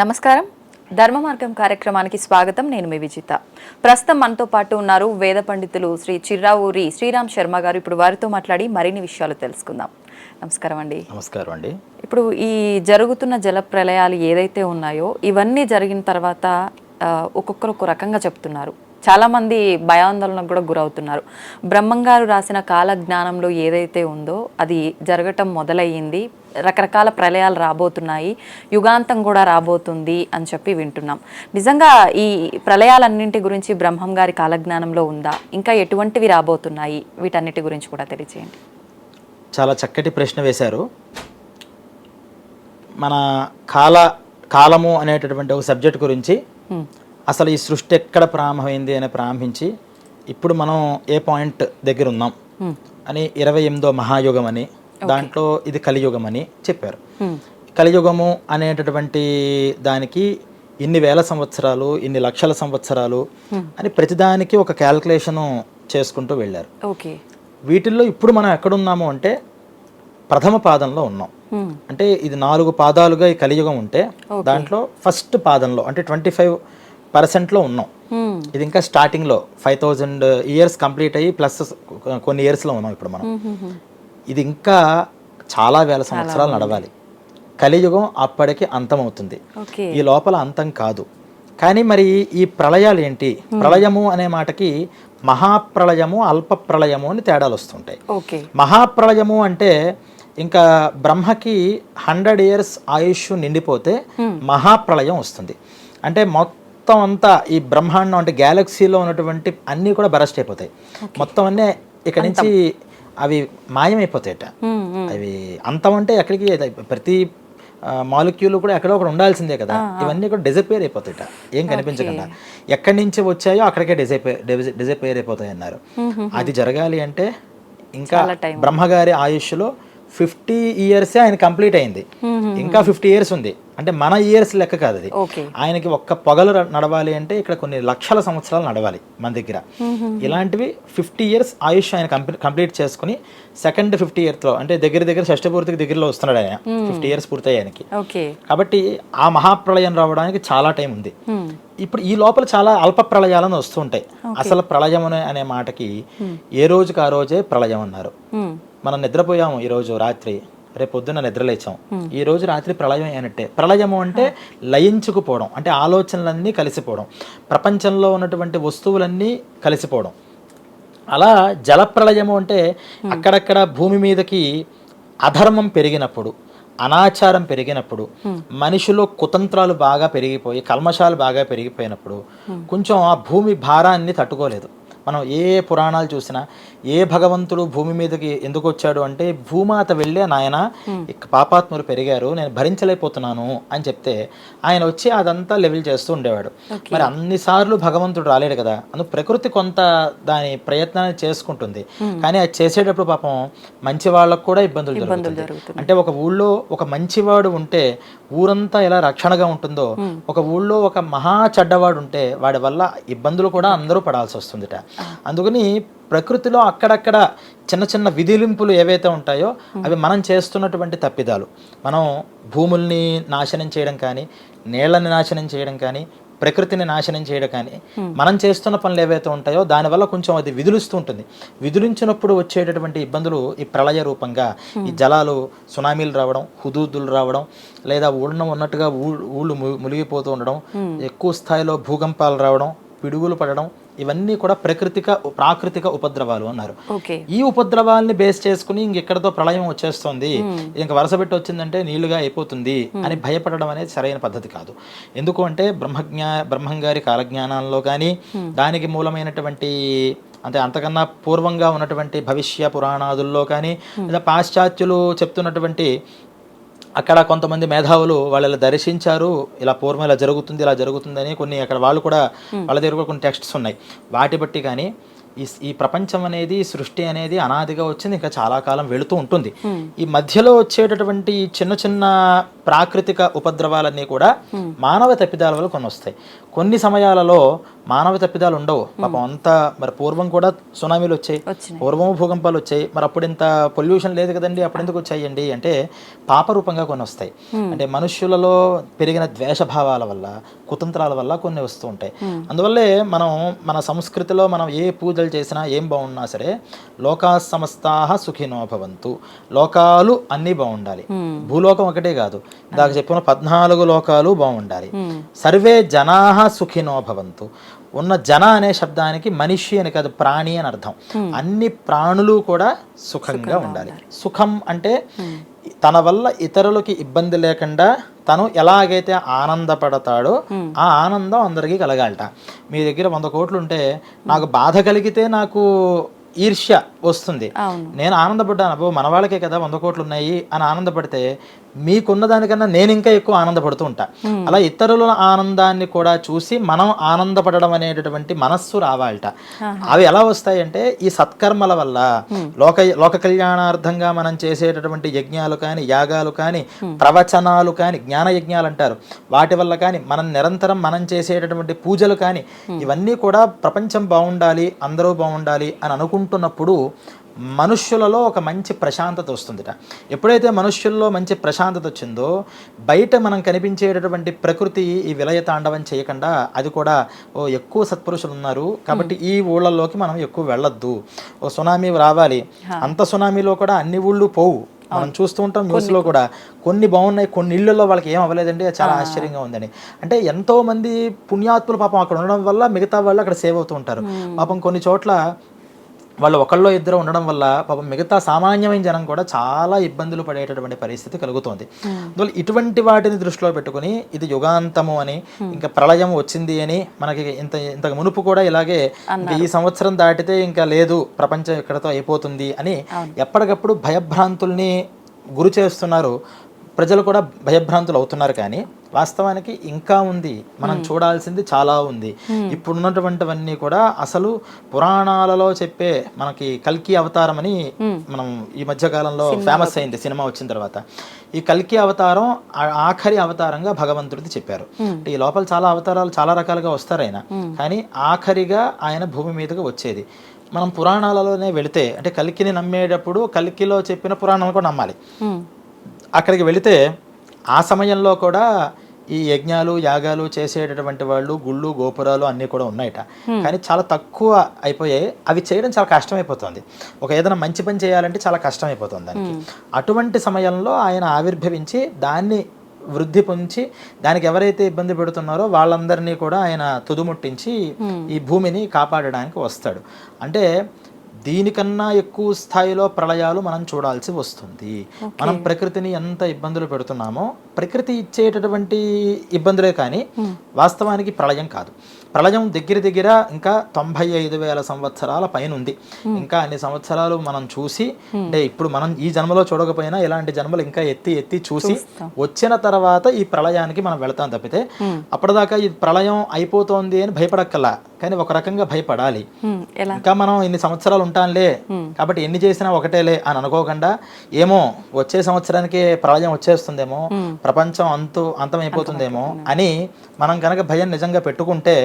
నమస్కారం. ధర్మ మార్గం కార్యక్రమానికి స్వాగతం. నేను మీ విజిత. ప్రస్తుతం మనతో పాటు ఉన్నారు వేద పండితులు శ్రీ చిర్రావూరి శ్రీరామ్ శర్మ గారు. ఇప్పుడు వారితో మాట్లాడి మరిన్ని విషయాలు తెలుసుకుందాం. నమస్కారం అండి. నమస్కారం అండి. ఇప్పుడు ఈ జరుగుతున్న జల ప్రళయాలు ఏదైతే ఉన్నాయో ఇవన్నీ జరిగిన తర్వాత ఒక్కొక్కరు ఒక రకంగా చెప్తున్నారు. చాలా మంది భయాందోళనకు కూడా గురవుతున్నారు. బ్రహ్మంగారు రాసిన కాల జ్ఞానంలో ఏదైతే ఉందో అది జరగటం మొదలయ్యింది. రకరకాల ప్రళయాలు రాబోతున్నాయి. యుగాంతం కూడా రాబోతుంది అని చెప్పి వింటున్నాం. నిజంగా ఈ ప్రళయాలన్నింటి గురించి బ్రహ్మం గారి కాలజ్ఞానంలో ఉందా? ఇంకా ఎటువంటివి రాబోతున్నాయి? వీటన్నిటి గురించి కూడా తెలియచేయండి. చాలా చక్కటి ప్రశ్న వేశారు. మన కాల కాలము అనేటటువంటి ఒక సబ్జెక్ట్ గురించి. అసలు ఈ సృష్టి ఎక్కడ ప్రారంభమైంది అని ప్రారంభించి ఇప్పుడు మనం ఏ పాయింట్ దగ్గర ఉన్నాం. అని ఇరవై ఎనిమిదో మహాయుగం అని దాంట్లో ఇది కలియుగం అని చెప్పారు. కలియుగము అనేటటువంటి దానికి ఇన్ని వేల సంవత్సరాలు ఇన్ని లక్షల సంవత్సరాలు అని ప్రతిదానికి ఒక క్యాల్కులేషను చేసుకుంటూ వెళ్ళారు. ఓకే. వీటిల్లో ఇప్పుడు మనం ఎక్కడున్నాము అంటే ప్రథమ పాదంలో ఉన్నాం. అంటే ఇది నాలుగు పాదాలుగా ఈ కలియుగం ఉంటే దాంట్లో ఫస్ట్ పాదంలో అంటే ట్వంటీ ఫైవ్ పర్సెంట్లో ఉన్నాం. ఇది ఇంకా స్టార్టింగ్లో ఫైవ్ థౌజండ్ ఇయర్స్ కంప్లీట్ అయ్యి ప్లస్ కొన్ని ఇయర్స్లో ఉన్నాం ఇప్పుడు మనం. ఇది ఇంకా చాలా వేల సంవత్సరాలు నడవాలి. కలియుగం అప్పటికి అంతమవుతుంది. ఈ లోపల అంతం కాదు. కానీ మరి ఈ ప్రళయాలు ఏంటి? ప్రళయము అనే మాటకి మహాప్రళయము అల్ప ప్రళయము అని తేడాలు వస్తుంటాయి. మహాప్రళయము అంటే ఇంకా బ్రహ్మకి హండ్రెడ్ ఇయర్స్ ఆయుష్ నిండిపోతే మహాప్రళయం వస్తుంది. అంటే మొత్తం అంతా ఈ బ్రహ్మాండం అంటే గ్యాలక్సీలో ఉన్నటువంటి అన్నీ కూడా బరస్ట్ అయిపోతాయి. మొత్తం అన్నీ ఇక్కడ నుంచి అవి మాయమైపోతాయట. అవి అంతం అంటే ఎక్కడికి ప్రతి మాలిక్యూల్ కూడా ఎక్కడో ఒకటి ఉండాల్సిందే కదా. ఇవన్నీ కూడా డిజపేర్ అయిపోతాయట. ఏం కనిపించకుండా. ఎక్కడి నుంచి వచ్చాయో అక్కడికే డిజపేర్ డిజపేర్ అయిపోతాయి అన్నారు అది జరగాలి అంటే ఇంకా బ్రహ్మగారి ఆయుష్లో ఫిఫ్టీ ఇయర్సే ఆయన కంప్లీట్ అయింది. ఇంకా ఫిఫ్టీ ఇయర్స్ ఉంది. అంటే మన ఇయర్స్ లెక్క కాదు అది ఆయనకి ఒక్క పొగలు నడవాలి అంటే ఇక్కడ కొన్ని లక్షల సంవత్సరాలు నడవాలి మన దగ్గర. ఇలాంటివి ఫిఫ్టీ ఇయర్స్ ఆయుష్ ఆయన కంప్లీట్ చేసుకుని సెకండ్ ఫిఫ్టీ ఇయర్స్లో అంటే దగ్గర దగ్గర షష్ఠపూర్తికి దగ్గరలో వస్తున్నాడు ఆయన. Fifty years okay. కాబట్టి ఆ మహాప్రళయం రావడానికి చాలా టైం ఉంది. ఇప్పుడు ఈ లోపల చాలా అల్ప ప్రళయాలను వస్తుంటాయి. అసలు ప్రళయం అనే- మాటకి ఏ రోజుకి ఆ రోజే ప్రళయం అన్నారు. మనం నిద్రపోయాము ఈ రోజు రాత్రి రేపు పొద్దున్న నిద్రలేచాం. ఈ రోజు రాత్రి ప్రళయం అయినట్టే ప్రళయము అంటే లయించుకుపోవడం అంటే ఆలోచనలన్నీ కలిసిపోవడం ప్రపంచంలో ఉన్నటువంటి వస్తువులన్నీ కలిసిపోవడం. అలా జలప్రళయము అంటే అక్కడక్కడ భూమి మీదకి అధర్మం పెరిగినప్పుడు అనాచారం పెరిగినప్పుడు మనిషిలో కుతంత్రాలు బాగా పెరిగిపోయి కల్మషాలు బాగా పెరిగిపోయినప్పుడు కొంచెం ఆ భూమి భారాన్ని తట్టుకోలేదు. మనం ఏ పురాణాలు చూసినా ఏ భగవంతుడు భూమి మీదకి ఎందుకు వచ్చాడు అంటే భూమాత వెళ్ళే నాయన పాపాత్ములు పెరిగారు నేను భరించలేకపోతున్నాను అని చెప్తే ఆయన వచ్చి అదంతా లెవెల్ చేస్తూ ఉండేవాడు. మరి అన్నిసార్లు భగవంతుడు రాలేడు కదా అందుకు ప్రకృతి కొంత దాని ప్రయత్నాన్ని చేసుకుంటుంది. కానీ అది చేసేటప్పుడు పాపం మంచి వాళ్ళకు కూడా ఇబ్బందులు జరుగుతుంది అంటే ఒక ఊళ్ళో ఒక మంచివాడు ఉంటే ఊరంతా ఎలా రక్షణగా ఉంటుందో ఒక ఊళ్ళో ఒక మహా చెడ్డవాడు ఉంటే వాడి వల్ల ఇబ్బందులు కూడా అందరూ పడాల్సి వస్తుందిట. అందుకని ప్రకృతిలో అక్కడక్కడ చిన్న చిన్న విధిలింపులు ఏవైతే ఉంటాయో అవి మనం చేస్తున్నటువంటి తప్పిదాలు. మనం భూముల్ని నాశనం చేయడం కానీ నీళ్ళని నాశనం చేయడం కానీ ప్రకృతిని నాశనం చేయడం కానీ మనం చేస్తున్న పనులు ఏవైతే ఉంటాయో దానివల్ల కొంచెం అది విధులుస్తూ ఉంటుంది. విధులించినప్పుడు వచ్చేటటువంటి ఇబ్బందులు ఈ ప్రళయ రూపంగా ఈ జలాలు సునామీలు రావడం హుదూదులు రావడం లేదా ఊళ్ళో ఉన్నట్టుగా ఊళ్ళు మునిగిపోతూ ఉండడం ఎక్కువ స్థాయిలో భూకంపాలు రావడం పిడుగులు పడడం ఇవన్నీ కూడా ప్రకృతిక ప్రాకృతిక ఉపద్రవాలు అన్నారు. ఈ ఉపద్రవాల్ని బేస్ చేసుకుని ఇంకెక్కడతో ప్రళయం వచ్చేస్తుంది. ఇంక వరుస పెట్టి వచ్చిందంటే నీళ్ళుగా అయిపోతుంది అని భయపడడం అనేది సరైన పద్ధతి కాదు. ఎందుకు అంటే బ్రహ్మజ్ఞా బ్రహ్మంగారి కాలజ్ఞానాల్లో కానీ దానికి మూలమైనటువంటి అంటే అంతకన్నా పూర్వంగా ఉన్నటువంటి భవిష్య పురాణాదుల్లో కానీ లేదా పాశ్చాత్యులు చెప్తున్నటువంటి అక్కడ కొంతమంది మేధావులు వాళ్ళు ఇలా దర్శించారు. ఇలా పూర్వం ఇలా జరుగుతుంది ఇలా జరుగుతుందని కొన్ని అక్కడ వాళ్ళు కూడా వాళ్ళ దగ్గర కూడా కొన్ని టెక్స్ట్స్ ఉన్నాయి. వాటి బట్టి కానీ ఈ ఈ ప్రపంచం అనేది సృష్టి అనేది అనాదిగా వచ్చింది. ఇంకా చాలా కాలం వెళుతూ ఉంటుంది. ఈ మధ్యలో వచ్చేటటువంటి చిన్న చిన్న ప్రాకృతిక ఉపద్రవాలన్నీ కూడా మానవ తప్పిదాల వల్ల కొన్ని వస్తాయి కొన్ని సమయాలలో మానవ తప్పిదాలు ఉండవు. పాపం అంతా మరి పూర్వం కూడా సునామీలు వచ్చాయి. పూర్వం భూకంపాలు వచ్చాయి. మరి అప్పుడు ఇంత పొల్యూషన్ లేదు కదండి. అప్పుడు ఎందుకు వచ్చాయండి? అంటే పాపరూపంగా కొన్ని వస్తాయి. అంటే మనుష్యులలో పెరిగిన ద్వేషభావాల వల్ల కుతంత్రాల వల్ల కొన్ని వస్తూ ఉంటాయి. అందువల్లే మనం మన సంస్కృతిలో మనం ఏ పూజలు చేసినా ఏం బాగున్నా సరే లోకా సమస్తాహ సుఖినో భవంతు. లోకాలు అన్నీ బాగుండాలి. భూలోకం ఒకటే కాదు. ఇందాక చెప్పిన పద్నాలుగు లోకాలు బాగుండాలి. సర్వే జనాహ సుఖినో భవంతు. ఉన్న జన అనే శబ్దానికి మనిషి అని కాదు ప్రాణి అని అర్థం. అన్ని ప్రాణులు కూడా సుఖంగా ఉండాలి. సుఖం అంటే తన వల్ల ఇతరులకి ఇబ్బంది లేకుండా తను ఎలాగైతే ఆనందపడతాడో ఆ ఆనందం అందరికీ కలగాలట. మీ దగ్గర వంద కోట్లు ఉంటే నాకు బాధ కలిగితే నాకు ఈర్ష్య వస్తుంది. నేను ఆనందపడ్డాను. అబ్బో మన వాళ్ళకే కదా వంద కోట్లు ఉన్నాయి అని ఆనందపడితే మీకున్న దానికన్నా నేను ఇంకా ఎక్కువ ఆనందపడుతూ ఉంటా. అలా ఇతరుల ఆనందాన్ని కూడా చూసి మనం ఆనందపడడం అనేటటువంటి మనస్సు రావాలట. అవి ఎలా వస్తాయంటే ఈ సత్కర్మల వల్ల లోక లోక కళ్యాణార్థంగా మనం చేసేటటువంటి యజ్ఞాలు కానీ యాగాలు కానీ ప్రవచనాలు కానీ జ్ఞాన యజ్ఞాలు అంటారు. వాటి వల్ల కానీ మనం నిరంతరం మనం చేసేటటువంటి పూజలు కానీ ఇవన్నీ కూడా ప్రపంచం బాగుండాలి అందరూ బాగుండాలి అని అనుకుంటున్నప్పుడు మనుష్యులలో ఒక మంచి ప్రశాంతత వస్తుందిట. ఎప్పుడైతే మనుష్యుల్లో మంచి ప్రశాంతత వచ్చిందో బయట మనం కనిపించేటటువంటి ప్రకృతి ఈ విలయ తాండవం చేయకుండా అది కూడా ఓ ఎక్కువ సత్పురుషులు ఉన్నారు. కాబట్టి ఈ ఊళ్ళల్లోకి మనం ఎక్కువ వెళ్ళొద్దు. ఓ సునామీ రావాలి. అంత సునామీలో కూడా అన్ని ఊళ్ళు పోవు. మనం చూస్తూ ఉంటాం న్యూస్లో కూడా. కొన్ని బాగున్నాయి కొన్ని ఇళ్ళలో వాళ్ళకి ఏం అవ్వలేదండి. అది చాలా ఆశ్చర్యంగా ఉందని అంటే ఎంతో మంది పుణ్యాత్ములు పాపం అక్కడ ఉండడం వల్ల మిగతా వాళ్ళు అక్కడ సేవ్ అవుతూ ఉంటారు. పాపం కొన్ని చోట్ల వాళ్ళు ఒకళ్ళో ఇద్దరు ఉండడం వల్ల పాపం మిగతా సామాన్యమైన జనం కూడా చాలా ఇబ్బందులు పడేటటువంటి పరిస్థితి కలుగుతోంది. అందువల్ల ఇటువంటి వాటిని దృష్టిలో పెట్టుకుని ఇది యుగాంతము అని ఇంకా ప్రళయం వచ్చింది అని మనకి ఇంత ఇంతకు మునుపు కూడా ఇలాగే ఈ సంవత్సరం దాటితే ఇంకా లేదు ప్రపంచం ఇక్కడతో అయిపోతుంది అని ఎప్పటికప్పుడు భయభ్రాంతుల్ని గురి చేస్తున్నారు. ప్రజలు కూడా భయభ్రాంతులు అవుతున్నారు కానీ వాస్తవానికి ఇంకా ఉంది. మనం చూడాల్సింది చాలా ఉంది. ఇప్పుడున్నటువంటివన్నీ కూడా అసలు పురాణాలలో చెప్పే మనకి కల్కి అవతారం అని మనం ఈ మధ్య కాలంలో ఫేమస్ అయింది సినిమా వచ్చిన తర్వాత. ఈ కల్కి అవతారం ఆఖరి అవతారంగా భగవంతుడిది చెప్పారు. అంటే ఈ లోపల చాలా అవతారాలు చాలా రకాలుగా వస్తారు ఆయన. కానీ ఆఖరిగా ఆయన భూమి మీదకి వచ్చేది. మనం పురాణాలలోనే వెళితే అంటే కల్కిని నమ్మేటప్పుడు కల్కిలో చెప్పిన పురాణాలు కూడా నమ్మాలి. అక్కడికి వెళితే ఆ సమయంలో కూడా ఈ యజ్ఞాలు యాగాలు చేసేటటువంటి వాళ్ళు గుళ్ళు గోపురాలు అన్నీ కూడా ఉన్నాయట. కానీ చాలా తక్కువ అయిపోయాయి. అవి చేయడం చాలా కష్టమైపోతుంది. ఒక ఏదైనా మంచి పని చేయాలంటే చాలా కష్టమైపోతుంది దానికి. అటువంటి సమయంలో ఆయన ఆవిర్భవించి దాన్ని వృద్ధి పొంచి దానికి ఎవరైతే ఇబ్బంది పెడుతున్నారో వాళ్ళందరినీ కూడా ఆయన తుదుముట్టించి ఈ భూమిని కాపాడడానికి వస్తాడు. అంటే దీనికన్నా ఎక్కువ స్థాయిలో ప్రళయాలు మనం చూడాల్సి వస్తుంది. మనం ప్రకృతిని ఎంత ఇబ్బందులు పెడుతున్నామో ప్రకృతి ఇచ్చేటటువంటి ఇబ్బందులే కానీ వాస్తవానికి ప్రళయం కాదు. ప్రళయం దగ్గర దగ్గర ఇంకా తొంభై ఐదు వేల సంవత్సరాల పైన ఉంది ఇంకా అన్ని సంవత్సరాలు మనం చూసి అంటే ఇప్పుడు మనం ఈ జన్మలో చూడకపోయినా ఇలాంటి జన్మలు ఇంకా ఎత్తి ఎత్తి చూసి వచ్చిన తర్వాత ఈ ప్రళయానికి మనం వెళ్తాం తప్పితే అప్పటిదాకా ఈ ప్రళయం అయిపోతోంది అని భయపడక్కల్లా కానీ ఒక రకంగా భయపడాలి. ఇంకా మనం ఇన్ని సంవత్సరాలు ఉంటాంలే కాబట్టి ఎన్ని చేసినా ఒకటేలే అని అనుకోకుండా ఏమో వచ్చే సంవత్సరానికి ప్రళయం వచ్చేస్తుందేమో ప్రపంచం అంతు అంతమైపోతుందేమో అని మనం కనుక భయం నిజంగా పెట్టుకుంటే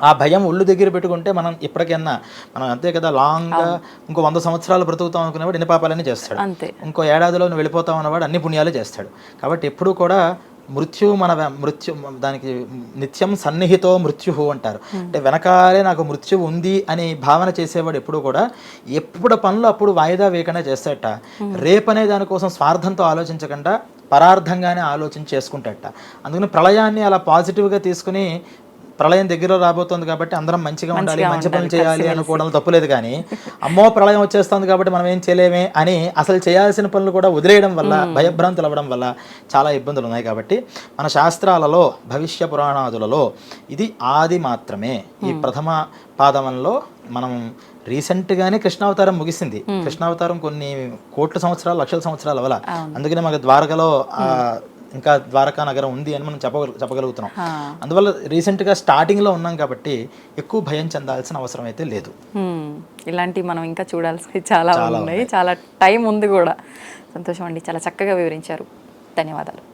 ఆ భయం ఒళ్ళు దగ్గర పెట్టుకుంటే మనం ఇప్పటికైనా మనం అంతే కదా లాంగ్గా ఇంకో వంద సంవత్సరాలు బ్రతుకుతాం అనుకునేవాడు ఎన్ని పాపాలన్నీ చేస్తాడు. ఇంకో ఏడాదిలో నువ్వు వెళ్ళిపోతాం అన్నవాడు అన్ని పుణ్యాలు చేస్తాడు. కాబట్టి ఎప్పుడూ కూడా మృత్యు మన మృత్యు దానికి నిత్యం సన్నిహితో మృత్యు అంటారు. అంటే వెనకాలే నాకు మృత్యు ఉంది అని భావన చేసేవాడు ఎప్పుడు కూడా ఎప్పుడు పనులు అప్పుడు వాయిదా వేయకుండా చేస్తాడట. రేపనే దానికోసం స్వార్థంతో ఆలోచించకుండా పరార్థంగానే ఆలోచించి చేసుకుంటాడట. అందుకని ప్రళయాన్ని అలా పాజిటివ్గా తీసుకుని ప్రళయం దగ్గర రాబోతోంది కాబట్టి అందరం మంచిగా ఉండాలి మంచి పనులు చేయాలి అనుకోవడం తప్పులేదు కానీ అమ్మో ప్రళయం వచ్చేస్తుంది కాబట్టి మనం ఏం చేయలేమే అని అసలు చేయాల్సిన పనులు కూడా వదిలేయడం వల్ల భయభ్రాంతులు అవ్వడం వల్ల చాలా ఇబ్బందులు ఉన్నాయి కాబట్టి మన శాస్త్రాలలో భవిష్య పురాణాదులలో ఇది ఆది మాత్రమే. ఈ ప్రథమ పాదమంలో మనం రీసెంట్గానే కృష్ణావతారం ముగిసింది. కృష్ణావతారం కొన్ని కోట్ల సంవత్సరాలు లక్షల సంవత్సరాలు అవల అందుకనే మనకు ద్వారకలో ఇంకా ద్వారకా నగరం ఉంది అని మనం చెప్పగల చెప్పగలుగుతున్నాం. అందువల్ల రీసెంట్గా స్టార్టింగ్లో ఉన్నాం కాబట్టి ఎక్కువ భయం చెందాల్సిన అవసరం అయితే లేదు. ఇలాంటివి మనం ఇంకా చూడాల్సినవి చాలా ఉన్నాయి. చాలా టైం ఉంది కూడా. సంతోషం అండి. చాలా చక్కగా వివరించారు. ధన్యవాదాలు.